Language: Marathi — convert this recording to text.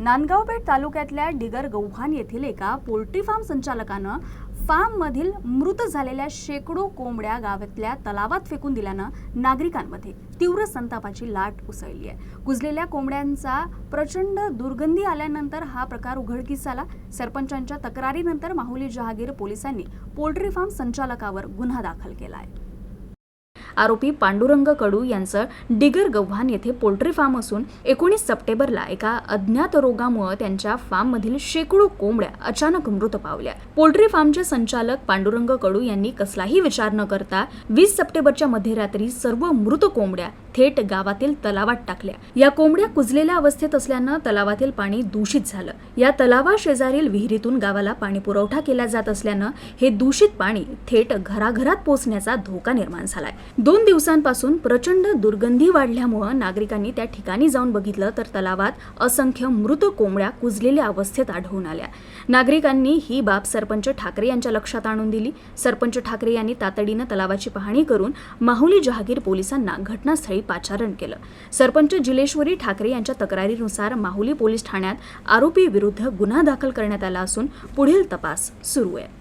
नांदगावपेठ तालुक्यातल्या डिगर गौहान येथील एका पोल्ट्री फार्म संचालकानं फार्ममधील मृत झालेल्या शेकडो कोंबड्या गावातल्या तलावात फेकून दिल्यानं नागरिकांमध्ये तीव्र संतापाची लाट उसळली आहे. कुजलेल्या कोंबड्यांचा प्रचंड दुर्गंधी आल्यानंतर हा प्रकार उघडकीस आला. सरपंचांच्या तक्रारीनंतर माहुली जहागीर पोलिसांनी पोल्ट्री फार्म संचालकावर गुन्हा दाखल केला आहे. आरोपी पांडुरंग कडू यांचं डिगर गव्हाण येथे पोल्ट्री फार्म असून एकोणीस सप्टेंबरला एका अज्ञात रोगामुळे त्यांच्या फार्ममधील शेकडो कोंबड्या अचानक मृत पावल्या. पोल्ट्री फार्मचे संचालक पांडुरंग कडू यांनी कसलाही विचार न करता वीस सप्टेंबरच्या मध्यरात्री सर्व मृत कोंबड्या थेट गावातील तलावात टाकल्या. या कोंबड्या कुजलेल्या अवस्थेत असल्यानं तलावातील पाणी दूषित झालं. या तलावा शेजारील विहिरीतून गावाला पाणी पुरवठा केला जात असल्यानं हे दूषित पाणी थेट घराघरात पोचण्याचा धोका निर्माण झालाय. दोन दिवसांपासून प्रचंड दुर्गंधी वाढल्यामुळं नागरिकांनी त्या ठिकाणी जाऊन बघितलं तर तलावात असंख्य मृत कोंबड्या कुजलेल्या अवस्थेत आढळून आल्या. नागरिकांनी ही बाब सरपंच ठाकरे यांच्या लक्षात आणून दिली. सरपंच ठाकरे यांनी तातडीनं तलावाची पाहणी करून माहुली जहागीर पोलिसांना घटनास्थळी पाचारण केलं. सरपंच जिलेश्वरी ठाकरे यांच्या तक्रारीनुसार माहुली पोलीस ठाण्यात आरोपी विरुद्ध गुन्हा दाखल करण्यात आला असून पुढील तपास सुरू आहे.